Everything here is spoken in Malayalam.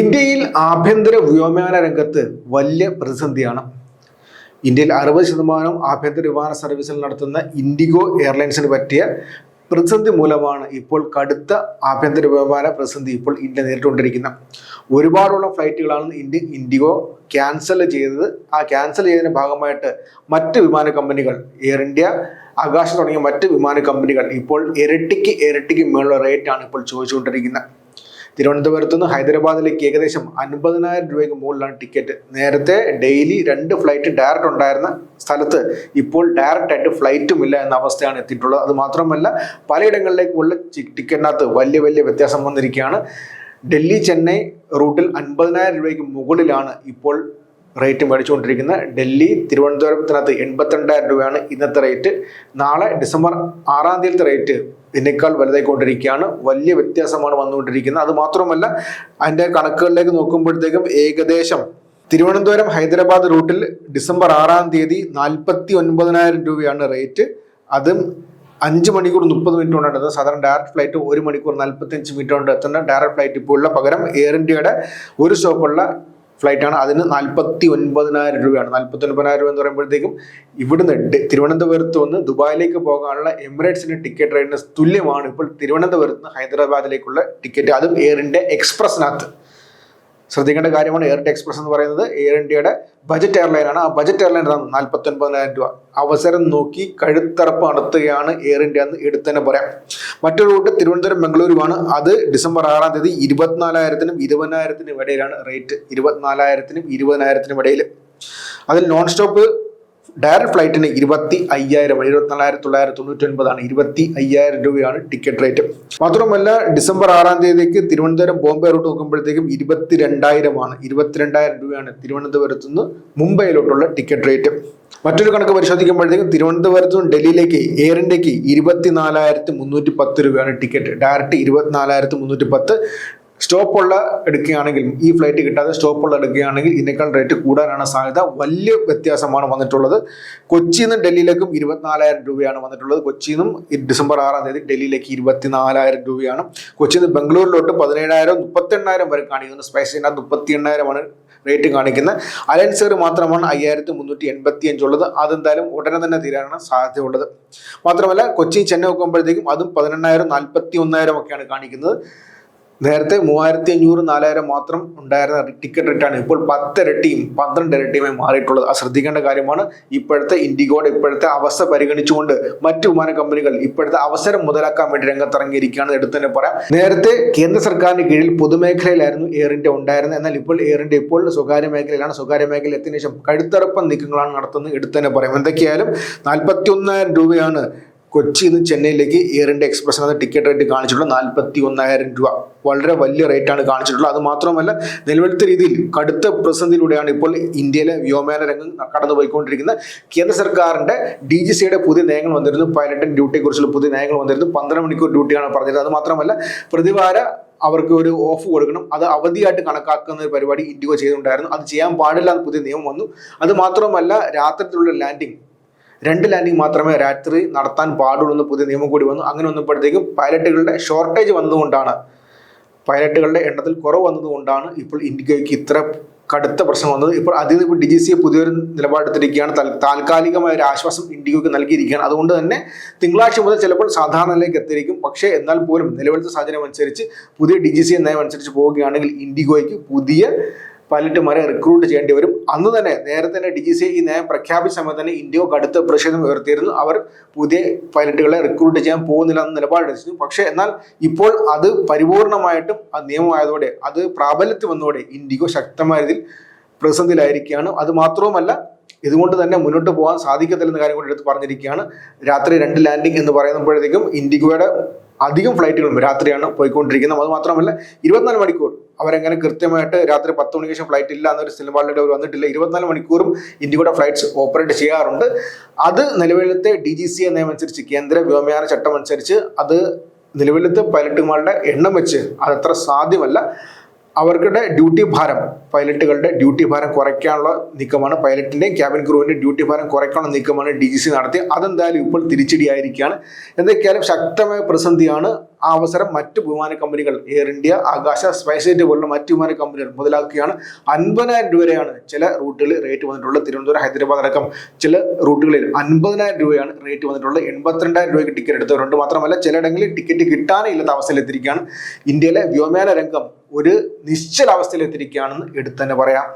ഇന്ത്യയിൽ ആഭ്യന്തര വ്യോമയാന രംഗത്ത് വലിയ പ്രതിസന്ധിയാണ്. ഇന്ത്യയിൽ അറുപത് ശതമാനം ആഭ്യന്തര വിമാന സർവീസിൽ നടത്തുന്ന ഇൻഡിഗോ എയർലൈൻസിന് പറ്റിയ പ്രതിസന്ധി മൂലമാണ് ഇപ്പോൾ കടുത്ത ആഭ്യന്തര വ്യോമയാന പ്രതിസന്ധി ഇപ്പോൾ ഇന്ത്യ നേരിട്ടുകൊണ്ടിരിക്കുന്നത്. ഒരുപാടുള്ള ഫ്ലൈറ്റുകളാണ് ഇന്ത്യ ഇൻഡിഗോ ക്യാൻസൽ ചെയ്തത്. ആ ക്യാൻസൽ ചെയ്തതിന്റെ ഭാഗമായിട്ട് മറ്റ് വിമാന കമ്പനികൾ എയർ ഇന്ത്യ ആകാശം തുടങ്ങിയ മറ്റ് വിമാന കമ്പനികൾ ഇപ്പോൾ ഇരട്ടിക്ക് ഇരട്ടിക്ക് മേലുള്ള റേറ്റാണ് ഇപ്പോൾ ചോദിച്ചുകൊണ്ടിരിക്കുന്നത്. തിരുവനന്തപുരത്ത് നിന്ന് ഹൈദരാബാദിലേക്ക് ഏകദേശം അൻപതിനായിരം രൂപയ്ക്ക് മുകളിലാണ് ടിക്കറ്റ്. നേരത്തെ ഡെയിലി രണ്ട് ഫ്ലൈറ്റ് ഡയറക്റ്റ് ഉണ്ടായിരുന്ന സ്ഥലത്ത് ഇപ്പോൾ ഡയറക്റ്റ് ആയിട്ട് ഫ്ലൈറ്റും ഇല്ല എന്ന അവസ്ഥയാണ് എത്തിയിട്ടുള്ളത്. അത് മാത്രമല്ല പലയിടങ്ങളിലേക്കുള്ള ടിക്കറ്റിനകത്ത് വലിയ വലിയ വ്യത്യാസം വന്നിരിക്കുകയാണ്. ഡൽഹി ചെന്നൈ റൂട്ടിൽ അൻപതിനായിരം രൂപയ്ക്ക് മുകളിലാണ് ഇപ്പോൾ റേറ്റ് മേടിച്ചുകൊണ്ടിരിക്കുന്നത് ഡൽഹി തിരുവനന്തപുരത്തിനകത്ത് എൺപത്തിരണ്ടായിരം രൂപയാണ് ഇന്നത്തെ റേറ്റ്. നാളെ ഡിസംബർ ആറാം തീയതി റേറ്റ് ഇതിനേക്കാൾ വലുതായിക്കൊണ്ടിരിക്കുകയാണ്. വലിയ വ്യത്യാസമാണ് വന്നുകൊണ്ടിരിക്കുന്നത്. അത് മാത്രമല്ല അതിന്റെ കണക്കുകളിലേക്ക് നോക്കുമ്പോഴത്തേക്കും ഏകദേശം തിരുവനന്തപുരം ഹൈദരാബാദ് റൂട്ടിൽ ഡിസംബർ ആറാം തീയതി നാൽപ്പത്തി ഒൻപതിനായിരം രൂപയാണ് റേറ്റ്. അതും അഞ്ച് മണിക്കൂർ മുപ്പത് മിനിറ്റ് കൊണ്ടാണ്. എത്തുന്നത് സാധാരണ ഡയറക്റ്റ് ഫ്ലൈറ്റ് ഒരു മണിക്കൂർ നാൽപ്പത്തഞ്ച് മിനിറ്റ് കൊണ്ട് എത്തുന്ന ഡയറക്റ്റ് ഫ്ലൈറ്റ് ഇപ്പോൾ ഉള്ള പകരം എയർ ഇന്ത്യയുടെ ഒരു സ്റ്റോപ്പുള്ള ഫ്ലൈറ്റാണ്. അതിന് നാൽപ്പത്തി ഒൻപതിനായിരം രൂപയാണ്. നാൽപ്പത്തി ഒൻപതിനായിരം രൂപ എന്ന് പറയുമ്പോഴത്തേക്കും ഇവിടുന്ന് തിരുവനന്തപുരത്ത് നിന്ന് ദുബായിലേക്ക് പോകാനുള്ള എമിറേറ്റ്സിന്റെ ടിക്കറ്റ് റേറ്റിന് തുല്യമാണ് ഇപ്പോൾ തിരുവനന്തപുരത്ത് നിന്ന് ഹൈദരാബാദിലേക്കുള്ള ടിക്കറ്റ്. അതും എയർ ഇന്ത്യ എക്സ്പ്രസിനകത്ത് ശ്രദ്ധിക്കേണ്ട കാര്യമാണ് എയർ എക്സ്പ്രസ് എന്ന് പറയുന്നത്. എയർ ഇന്ത്യയുടെ ബജറ്റ് എയർലൈനാണ് ആ ബജറ്റ് എയർലൈൻ നാൽപ്പത്തി ഒൻപതിനായിരം രൂപ. അവസരം നോക്കി കഴുത്തറപ്പ് നടത്തുകയാണ് എയർ ഇന്ത്യ എന്ന് എടുത്തു തന്നെ പറയാം. മറ്റൊരു റൂട്ട് തിരുവനന്തപുരം ബംഗളൂരുവാണ്. അത് ഡിസംബർ ആറാം തീയതി ഇരുപത്തിനാലായിരത്തിനും ഇരുപതിനായിരത്തിനും ഇടയിലാണ് റേറ്റ് ഇരുപത്തിനാലായിരത്തിനും ഇരുപതിനായിരത്തിനും ഇടയിൽ. അതിൽ നോൺ സ്റ്റോപ്പ് ഡയറക്റ്റ് ഫ്ലൈറ്റിന് ഇരുപത്തി അയ്യായിരം ഇരുപത്തിനാലായിരത്തി തൊള്ളായിരത്തി തൊണ്ണൂറ്റി ഒൻപതാണ് ഇരുപത്തി അയ്യായിരം രൂപയാണ് ടിക്കറ്റ് റേറ്റ് മാത്രമല്ല ഡിസംബർ ആറാം തീയതിക്ക് തിരുവനന്തപുരം ബോംബെ റൂട്ട് നോക്കുമ്പോഴത്തേക്കും ഇരുപത്തിരണ്ടായിരമാണ് ഇരുപത്തിരണ്ടായിരം രൂപയാണ് തിരുവനന്തപുരത്ത് നിന്ന് മുംബൈയിലോട്ടുള്ള ടിക്കറ്റ് റേറ്റ് മറ്റൊരു കണക്ക് പരിശോധിക്കുമ്പോഴത്തേക്കും തിരുവനന്തപുരത്ത് നിന്ന് ഡൽഹിയിലേക്ക് എയർ ഇന്ത്യയ്ക്ക് ഇരുപത്തിനാലായിരത്തി മുന്നൂറ്റി പത്ത് രൂപയാണ് ടിക്കറ്റ് ഡയറക്റ്റ് ഇരുപത്തിനാലായിരത്തി മുന്നൂറ്റി പത്ത് സ്റ്റോപ്പുള്ള എടുക്കുകയാണെങ്കിൽ ഈ ഫ്ലൈറ്റ് കിട്ടാതെ സ്റ്റോപ്പ് ഉള്ള എടുക്കുകയാണെങ്കിൽ ഇതിനേക്കാൾ റേറ്റ് കൂടാനാണ് സാധ്യത. വലിയ വ്യത്യാസമാണ് വന്നിട്ടുള്ളത്. കൊച്ചിയിൽ നിന്ന് ഡൽഹിയിലേക്കും ഇരുപത്തിനാലായിരം രൂപയാണ് വന്നിട്ടുള്ളത്. കൊച്ചിയിൽ നിന്നും ഡിസംബർ ആറാം തീയതി ഡൽഹിയിലേക്ക് ഇരുപത്തിനാലായിരം രൂപയാണ്. കൊച്ചിയിൽ നിന്ന് ബംഗളൂരിലോട്ട് പതിനേഴായിരം മുപ്പത്തെണ്ണായിരം വരെ കാണിക്കുന്നു. സ്പൈസിനകത്ത് മുപ്പത്തി എണ്ണായിരമാണ് റേറ്റ് കാണിക്കുന്നത്. അലൻസർ മാത്രമാണ് അയ്യായിരത്തി മുന്നൂറ്റി എൺപത്തി അഞ്ചുള്ളത് അതെന്തായാലും ഉടനെ തന്നെ തീരാനാണ് സാധ്യതയുള്ളത്. മാത്രമല്ല കൊച്ചി ചെന്നൈ നോക്കുമ്പോഴത്തേക്കും അതും പതിനെണ്ണായിരം നാൽപ്പത്തി ഒന്നായിരം ഒക്കെയാണ് കാണിക്കുന്നത്. നേരത്തെ മൂവായിരത്തി അഞ്ഞൂറ് നാലായിരം മാത്രം ഉണ്ടായിരുന്ന ടിക്കറ്റ് റേറ്റാണ് ഇപ്പോൾ പത്തിരട്ടിയും പന്ത്രണ്ട് ഇരട്ടിയുമായി മാറിയിട്ടുള്ളത്. അത് ശ്രദ്ധിക്കേണ്ട കാര്യമാണ്. ഇപ്പോഴത്തെ ഇൻഡിഗോയുടെ ഇപ്പോഴത്തെ അവസ്ഥ പരിഗണിച്ചുകൊണ്ട് മറ്റു വിമാന കമ്പനികൾ ഇപ്പോഴത്തെ അവസരം മുതലാക്കാൻ വേണ്ടി രംഗത്തിറങ്ങിയിരിക്കുകയാണ് എടുത്തു തന്നെ പറയാം. നേരത്തെ കേന്ദ്ര സർക്കാരിന് കീഴിൽ പൊതുമേഖലയിലായിരുന്നു എയർ ഇന്ത്യ ഉണ്ടായിരുന്നത്. എന്നാൽ ഇപ്പോൾ എയർ ഇന്ത്യ ഇപ്പോൾ സ്വകാര്യ മേഖലയിലാണ്. സ്വകാര്യ മേഖല എത്തിയതിനു ശേഷം കഴുത്തറപ്പം നീക്കങ്ങളാണ് നടത്തുന്നത് എടുത്തു തന്നെ പറയാം. എന്തൊക്കെയായാലും നാൽപ്പത്തി ഒന്നായിരം രൂപയാണ് കൊച്ചിയിൽ നിന്ന് ചെന്നൈയിലേക്ക് എയർ ഇന്ത്യ എക്സ്പ്രസ് എക്സ്പ്രസിനകത്ത് ടിക്കറ്റ് റേറ്റ് കാണിച്ചിട്ടുള്ളത് നാൽപ്പത്തി ഒന്നായിരം രൂപ. വളരെ വലിയ റേറ്റാണ് കാണിച്ചിട്ടുള്ളത്. അത് മാത്രമല്ല നിലവിലത്തെ രീതിയിൽ കടുത്ത പ്രതിസന്ധിയിലൂടെയാണ് ഇപ്പോൾ ഇന്ത്യയിലെ വ്യോമയാന രംഗം കടന്നുപോയിക്കൊണ്ടിരിക്കുന്നത്. കേന്ദ്ര സർക്കാരിന്റെ ഡി ജി സിയുടെ പുതിയ നയങ്ങൾ വന്നിരുന്നു. പൈലറ്റിന്റെ ഡ്യൂട്ടിയെ കുറിച്ചുള്ള പുതിയ നയങ്ങൾ വന്നിരുന്നു. പന്ത്രണ്ട് മണിക്കൂർ ഡ്യൂട്ടിയാണ് പറഞ്ഞത് അത് മാത്രമല്ല പ്രതിവാര അവർക്ക് ഒരു ഓഫ് കൊടുക്കണം. അത് അവധിയായിട്ട് കണക്കാക്കുന്ന ഒരു പരിപാടി ഇൻഡിഗോ ചെയ്തിട്ടുണ്ടായിരുന്നു. അത് ചെയ്യാൻ പാടില്ല എന്ന് പുതിയ നിയമം വന്നു. അത് മാത്രമല്ല രാത്രിയിലുള്ള ലാൻഡിംഗ് രണ്ട് ലാൻഡിംഗ് മാത്രമേ രാത്രി നടത്താൻ പാടുള്ളൂ എന്ന് പുതിയ നിയമം കൂടി വന്നു. അങ്ങനെ വന്നപ്പോഴത്തേക്കും പൈലറ്റുകളുടെ ഷോർട്ടേജ് വന്നതുകൊണ്ടാണ്. പൈലറ്റുകളുടെ എണ്ണത്തിൽ കുറവ് വന്നതുകൊണ്ടാണ് ഇപ്പോൾ ഇന്ത്യയ്ക്ക് ഇത്ര കടുത്ത പ്രശ്നം വന്നത്. ഇപ്പോൾ അതിൽ നിന്ന് ഇപ്പോൾ ഡി ജി സി പുതിയൊരു നിലപാടെടുത്തിരിക്കുകയാണ്. താൽ- താൽക്കാലികമായ ഒരു ആശ്വാസം ഇന്ത്യയ്ക്ക് നൽകിയിരിക്കുകയാണ്. അതുകൊണ്ട് തന്നെ തിങ്കളാഴ്ച മുതൽ ചിലപ്പോൾ സാധാരണയിലേക്ക് എത്തിയിരിക്കും. പക്ഷേ എന്നാൽ പോലും നിലവിലത്തെ സാഹചര്യം അനുസരിച്ച് പുതിയ ഡി ജി സി നയം അനുസരിച്ച് പോവുകയാണെങ്കിൽ ഇൻഡിഗോയ്ക്ക് പുതിയ പൈലറ്റുമാരെ റിക്രൂട്ട് ചെയ്യേണ്ടി വരും. അന്ന് തന്നെ നേരത്തെ തന്നെ ഡി ജി സി ഈ നയം പ്രഖ്യാപിച്ച സമയത്ത് തന്നെ ഇന്ത്യ കടുത്ത പ്രതിഷേധം ഉയർത്തിയിരുന്നു. അവർ പുതിയ പൈലറ്റുകളെ റിക്രൂട്ട് ചെയ്യാൻ പോകുന്നില്ല എന്ന നിലപാടെടുത്തിരുന്നു പക്ഷേ എന്നാൽ ഇപ്പോൾ അത് പരിപൂർണമായിട്ടും അത് നിയമമായതോടെ അത് പ്രാബല്യത്തിൽ വന്നതോടെ ഇന്ത്യക്കോ ശക്തമായ രീതിയിൽ പ്രതിസന്ധിയിലായിരിക്കുകയാണ്. അത് മാത്രവുമല്ല ഇതുകൊണ്ട് തന്നെ മുന്നോട്ട് പോകാൻ സാധിക്കത്തില്ലെന്ന കാര്യം കൂടി എടുത്ത് പറഞ്ഞിരിക്കുകയാണ്. രാത്രി രണ്ട് ലാൻഡിംഗ് എന്ന് പറയുമ്പോഴത്തേക്കും ഇൻഡിഗോയുടെ അധികം ഫ്ലൈറ്റുകളും രാത്രിയാണ് പോയിക്കൊണ്ടിരിക്കുന്നത്. അത് മാത്രമല്ല ഇരുപത്തിനാല് മണിക്കൂർ അവരെങ്ങനെ കൃത്യമായിട്ട് രാത്രി പത്ത് മണിക്ക് ശേഷം ഫ്ലൈറ്റ് ഇല്ല എന്നൊരു സിനിമ അവർ വന്നിട്ടില്ല. ഇരുപത്തിനാല് മണിക്കൂറും ഇന്ത്യയുടെ ഫ്ലൈറ്റ്സ് ഓപ്പറേറ്റ് ചെയ്യാറുണ്ട്. അത് നിലവിലത്തെ ഡി ജി സി നിയമമനുസരിച്ച് കേന്ദ്ര വ്യോമയാന ചട്ടം അനുസരിച്ച് അത് നിലവിലത്തെ പൈലറ്റുമാരുടെ എണ്ണം വെച്ച് അതത്ര സാധ്യമല്ല. അവരുടെ ഡ്യൂട്ടി ഭാരം പൈലറ്റുകളുടെ ഡ്യൂട്ടി ഭാരം കുറയ്ക്കാനുള്ള നീക്കമാണ് പൈലറ്റിന്റെയും ക്യാബിൻ ക്രൂവിന്റെ ഡ്യൂട്ടി ഭാരം കുറയ്ക്കാനുള്ള നീക്കമാണ് ഡി ജി സി നടത്തി അതെന്തായാലും ഇപ്പോൾ തിരിച്ചടിയായിരിക്കുകയാണ്. എന്തൊക്കെയാലും ശക്തമായ പ്രതിസന്ധിയാണ് ആ അവസരം മറ്റ് വിമാന കമ്പനികൾ air India Akasa SpiceJet പോലുള്ള മറ്റ് വിമാന കമ്പനികൾ മുതലാക്കുകയാണ്. അൻപതിനായിരം രൂപ വരെയാണ് ചില റൂട്ടുകളിൽ റേറ്റ് വന്നിട്ടുള്ളത് തിരുവനന്തപുരം ഹൈദരാബാദ് അടക്കം ചില റൂട്ടുകളിൽ. അൻപതിനായിരം രൂപയാണ് റേറ്റ് വന്നിട്ടുള്ളത്. എൺപത്തിരണ്ടായിരം രൂപയ്ക്ക് ടിക്കറ്റ് എടുത്തവരുണ്ട്. മാത്രമല്ല ചിലയിടങ്ങളിൽ ടിക്കറ്റ് കിട്ടാനേ ഇല്ലാത്ത അവസ്ഥയിലെത്തിരിക്കുകയാണ് ഇന്ത്യയിലെ വ്യോമയാന രംഗം ഒരു നിശ്ചല അവസ്ഥയിലെത്തിയിരിക്കുകയാണെന്ന് എടുത്തു തന്നെ പറയാം.